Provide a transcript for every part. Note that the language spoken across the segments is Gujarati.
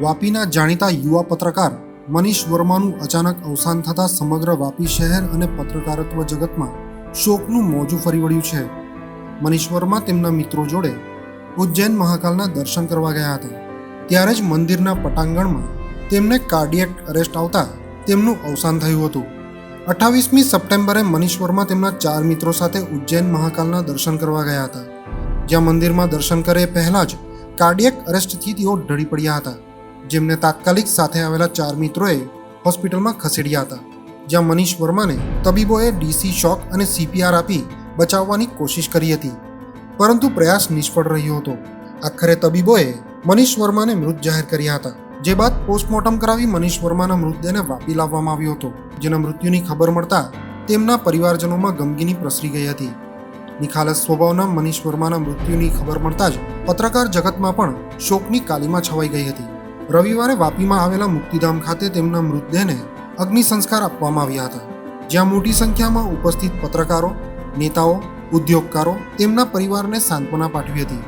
વાપીના જાણીતા યુવા પત્રકાર મનીષ વર્માનું અચાનક અવસાન થતાં સમગ્ર વાપી શહેર અને પત્રકારત્વ જગતમાં શોકનું મોજું ફરી વળ્યું છે. મનીષ વર્મા તેમના મિત્રો જોડે ઉજ્જૈન મહાકાલના દર્શન કરવા ગયા હતા. ત્યારે જ મંદિરના પટાંગણમાં તેમને કાર્ડિયક અરેસ્ટ આવતા તેમનું અવસાન થયું હતું. અઠ્ઠાવીસમી સપ્ટેમ્બરે મનીષ વર્મા તેમના ચાર મિત્રો સાથે ઉજ્જૈન મહાકાલના દર્શન કરવા ગયા હતા. જ્યાં મંદિરમાં દર્શન કરે પહેલાં જ કાર્ડિયક અરેસ્ટથી તેઓ ઢળી પડ્યા હતા. જેમને તાત્કાલિક સાથે આવેલા ચાર મિત્રોએ હોસ્પિટલમાં ખસેડ્યા હતા, જ્યાં મનીષ વર્માને તબીબોએ ડીસી શોક અને સીપીઆર આપી બચાવવાની કોશિશ કરી હતી. પરંતુ પ્રયાસ નિષ્ફળ રહ્યો હતો. આખરે તબીબોએ મનીષ વર્માને મૃત જાહેર કર્યા હતા, જે બાદ પોસ્ટમોર્ટમ કરાવી મનીષ વર્માના મૃતદેહને વાપી લાવવામાં આવ્યો હતો, જેના મૃત્યુની ખબર મળતા તેમના પરિવારજનોમાં ગમગીની પ્રસરી ગઈ હતી. નિખાલસ સ્વભાવના મનીષ વર્માના મૃત્યુની ખબર મળતા જ પત્રકાર જગતમાં પણ શોકની કાલીમાં છવાઈ ગઈ હતી. રવિવારે વાપીમાં આવેલા મુક્તિધામ ખાતે તેમના મૃતદેહને અગ્નિ સંસ્કાર આપવામાં આવ્યા હતા. જ્યાં મોટી સંખ્યામાં ઉપસ્થિત પત્રકારો, નેતાઓ, ઉદ્યોગકારો તેમના પરિવારને સાંત્વના પાઠવી હતી.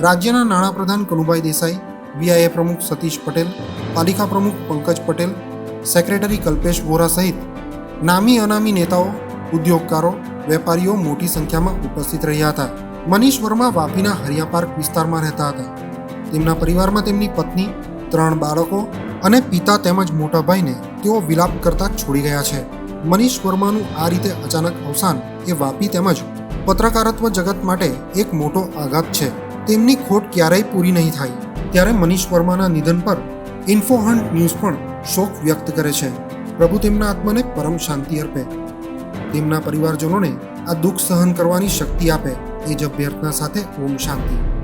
રાજ્યના નાણાપ્રધાન કનુભાઈ દેસાઈ, વીઆઈએ પ્રમુખ સતીશ પટેલ, પાલિકા પ્રમુખ પંકજ પટેલ, સેક્રેટરી કલ્પેશ વોરા સહિત નામી અનામી નેતાઓ, ઉદ્યોગકારો, વેપારીઓ મોટી સંખ્યામાં ઉપસ્થિત રહ્યા હતા. મનીષ વર્મા વાપીના હરિયા પાર્ક વિસ્તારમાં રહેતા હતા. તેમના પરિવારમાં તેમની પત્ની ત્રણ બાળકો અને પિતા તેમજ મોટા ભાઈને તેઓ વિલાપ કરતા છોડી ગયા છે. મનીષ વર્માનું આ રીતે અચાનક અવસાન એ વાપી તેમજ પત્રકારત્વ જગત માટે એક મોટો આઘાત છે. તેમની ખોટ ક્યારેય પૂરી નહીં થાય. ત્યારે મનીષ વર્માના નિધન પર ઇન્ફોહન્ટ ન્યૂઝ પણ શોક વ્યક્ત કરે છે. પ્રભુ તેમના આત્માને પરમ શાંતિ અર્પે. તેમના પરિવારજનોને આ દુઃખ સહન કરવાની શક્તિ આપે. એ જ અભ્યર્થના સાથે ઓમ શાંતિ.